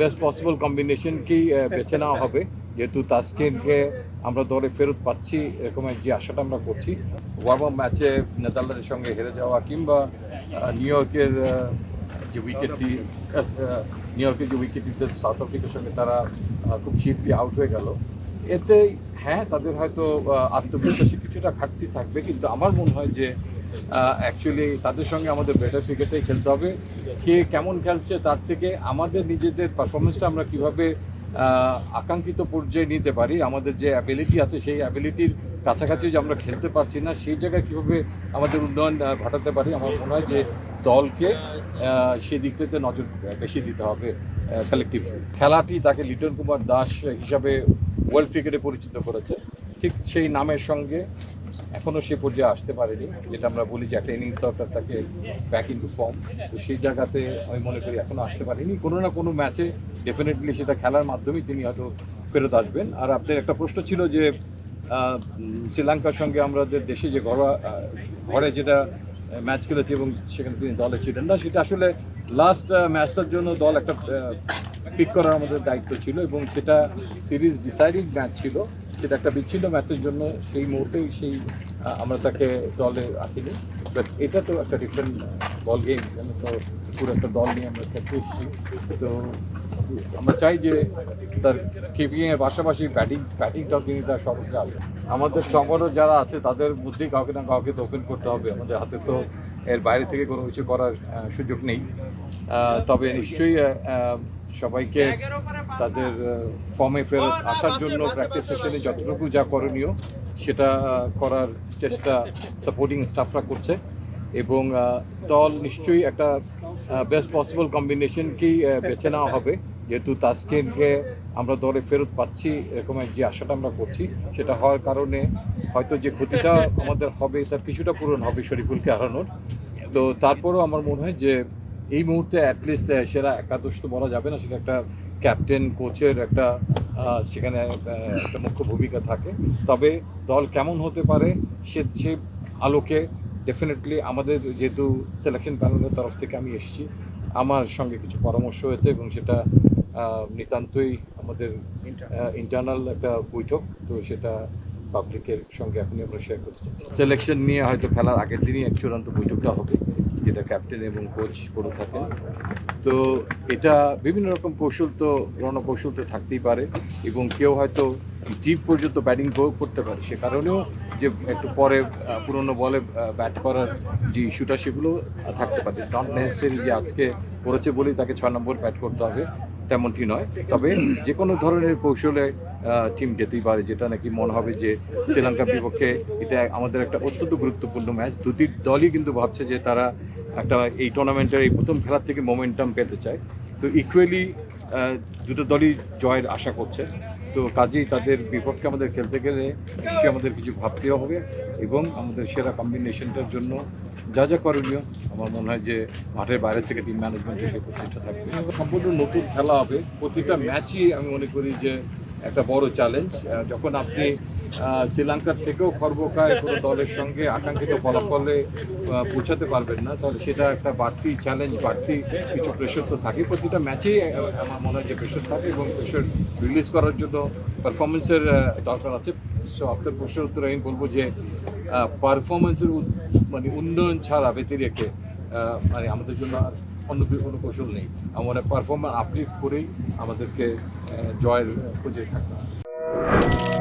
Best possible কম্বিনেশনকেই বেছে নেওয়া হবে। যেহেতু তাস্কিনকে আমরা দলে ফেরত পাচ্ছি, এরকম যে আশাটা আমরা করছি। ওয়ার্ম আপ ম্যাচে নেদারল্যান্ডের সঙ্গে হেরে যাওয়া কিংবা নিউ ইয়র্কের যে উইকেটটি নিউ ইয়র্কের যে উইকেটটিতে সাউথ আফ্রিকার সঙ্গে তারা খুব চিপলি আউট হয়ে গেল। এতে হ্যাঁ তাদের হয়তো আত্মবিশ্বাসে কিছুটা ঘাটতি থাকবে, কিন্তু আমার মনে হয় যে অ্যাকচুয়ালি তাদের সঙ্গে আমাদের বেটার ক্রিকেটেই খেলতে হবে। কে কেমন খেলছে তার থেকে আমাদের নিজেদের পারফরমেন্সটা আমরা কীভাবে আকাঙ্ক্ষিত পর্যায়ে নিতে পারি, আমাদের যে অ্যাবিলিটি আছে সেই অ্যাবিলিটির কাছাকাছি যে আমরা খেলতে পারছি না, সেই জায়গায় কীভাবে আমাদের উন্নয়ন ঘটাতে পারি, আমার মনে হয় যে দলকে সেই দিকটাতে নজর বেশি দিতে হবে কালেকটিভ খেলাটি তাকে লিটন কুমার দাস হিসাবে ওয়ার্ল্ড ক্রিকেটে পরিচিত করেছে। ঠিক সেই নামের সঙ্গে এখনও সে পর্যায়ে আসতে পারেনি, যেটা আমরা বলি যে একটা ইনিংস দরকার তাকে ব্যাক ইন টু ফর্ম তো সেই জায়গাতে আমি মনে করি এখনও আসতে পারেনি। কোনো না কোনো ম্যাচে ডেফিনেটলি সেটা খেলার মাধ্যমেই তিনি হয়তো ফেরত আসবেন। আর আপনার একটা প্রশ্ন ছিল যে শ্রীলঙ্কার সঙ্গে আমাদের দেশে যে ঘরোয়া ঘরে যেটা ম্যাচ খেলেছে এবং সেখানে তিনি দলে ছিলেন না, সেটা আসলে লাস্ট ম্যাচটার জন্য দল একটা পিক করার আমাদের দায়িত্ব ছিল এবং সেটা সিরিজ ডিসাইডিং ম্যাচ ছিল। সেটা একটা বিচ্ছিন্ন ম্যাচের জন্য সেই মুহূর্তেই সেই আমরা তাকে দলে রাখিনি। বাট এটা তো একটা ডিফারেন্ট বল গেম তো পুরো একটা দল নিয়ে আমরা খেলতে এসেছি তো আমরা চাই যে তার কিপিং এর পাশাপাশি ব্যাটিং ব্যাটিংটাও তিনি তার সর্বোচ্চ আমাদের চমরও যারা আছে, তাদের মধ্যেই কাউকে না কাউকে ওপেন করতে হবে। আমাদের হাতে তো এর বাইরে থেকে কোনো কিছু করার সুযোগ নেই। তবে নিশ্চয়ই সবাইকে তাদের ফর্মে ফেরত আসার জন্য প্র্যাকটিস সেশনে যতটুকু যা করণীয়, সেটা করার চেষ্টা সাপোর্টিং স্টাফরা করছে। এবং দল নিশ্চয়ই একটা বেস্ট পসিবল কম্বিনেশনকেই বেছে নেওয়া হবে। যেহেতু তাস্কিনকে আমরা দলে ফেরত পাচ্ছি, এরকম যে আশাটা আমরা করছি, সেটা হওয়ার কারণে হয়তো যে ক্ষতিটা আমাদের হবে, তার কিছুটা পূরণ হবে শরীফুলকে হারানোর। তো তারপরেও আমার মনে হয় যে, এই মুহূর্তে অ্যাটলিস্ট সেরা একাদশ তো বলা যাবে না, সেটা একটা ক্যাপ্টেন কোচের একটা সেখানে একটা মুখ্য ভূমিকা থাকে। তবে দল কেমন হতে পারে, সে সে আলোকে ডেফিনেটলি আমাদের যেহেতু সিলেকশন প্যানেলের তরফ থেকে আমি এসেছি আমার সঙ্গে কিছু পরামর্শ হয়েছে এবং সেটা নিতান্তই আমাদের ইন্টারনাল একটা বৈঠক তো সেটা পাবলিকের সঙ্গে এখনই আমরা শেয়ার করতে চাই সিলেকশন নিয়ে হয়তো খেলার আগের দিনই এক চূড়ান্ত বৈঠকটা হবে যেটা ক্যাপ্টেন এবং কোচ করে থাকেন। তো এটা বিভিন্ন রকম কৌশল তো রণকৌশল তো থাকতেই পারে এবং কেউ হয়তো ডিপ পর্যন্ত ব্যাটিং প্রয়োগ করতে পারে। সে কারণেও যে একটু পরে পুরনো বলে ব্যাট করার যে ইস্যুটা সেগুলো থাকতে পারে। নট নেসেসারি যে আজকে করেছে বলেই তাকে ছয় নম্বর ব্যাট করতে হবে, তেমনটি নয়। তবে যে কোনো ধরনের কৌশলে টিম যেতেই পারে, যেটা নাকি মনে হবে যে শ্রীলঙ্কার বিপক্ষে এটা আমাদের একটা অত্যন্ত গুরুত্বপূর্ণ ম্যাচ দুটি দলই কিন্তু ভাবছে যে তারা একটা এই টুর্নামেন্টের এই প্রথম খেলার থেকে মোমেন্টাম পেতে চায়। তো ইকুয়ালি দুটো দলই জয়ের আশা করছে। তো কাজেই তাদের বিপক্ষে আমাদের খেলতে গেলে নিশ্চয়ই আমাদের কিছু ভাবতেও হবে এবং আমাদের সেরা কম্বিনেশনটার জন্য যা যা করণীয়, আমার মনে হয় যে মাঠের বাইরে থেকে টিম ম্যানেজমেন্টের সেই প্রচেষ্টা থাকবে। সম্পূর্ণ নতুন খেলা হবে। প্রতিটা ম্যাচই আমি মনে করি যে একটা বড় চ্যালেঞ্জ যখন আপনি শ্রীলঙ্কার থেকেও খর্বকায় কোনো দলের সঙ্গে আকাঙ্ক্ষিত ফলাফলে পৌঁছাতে পারবেন না তাহলে সেটা একটা বাড়তি চ্যালেঞ্জ বাড়তি কিছু প্রেশার তো থাকে প্রতিটা ম্যাচেই আমার মনে হয় যে প্রেশার থাকে এবং প্রেশার রিলিজ করার জন্য পারফরমেন্সের দরকার আছে। সো আপনার প্রশ্নের উত্তরে আমি বলব যে পারফরমেন্সের মানে উন্নয়ন ছাড়া ব্যতি রেখে আহ, মানে আমাদের জন্য অন্য কোনো কৌশল নেই। আমরা পারফরমেন্স আপলিফ্ট করেই আমাদেরকে জয়ের খুঁজে থাকতে হবে।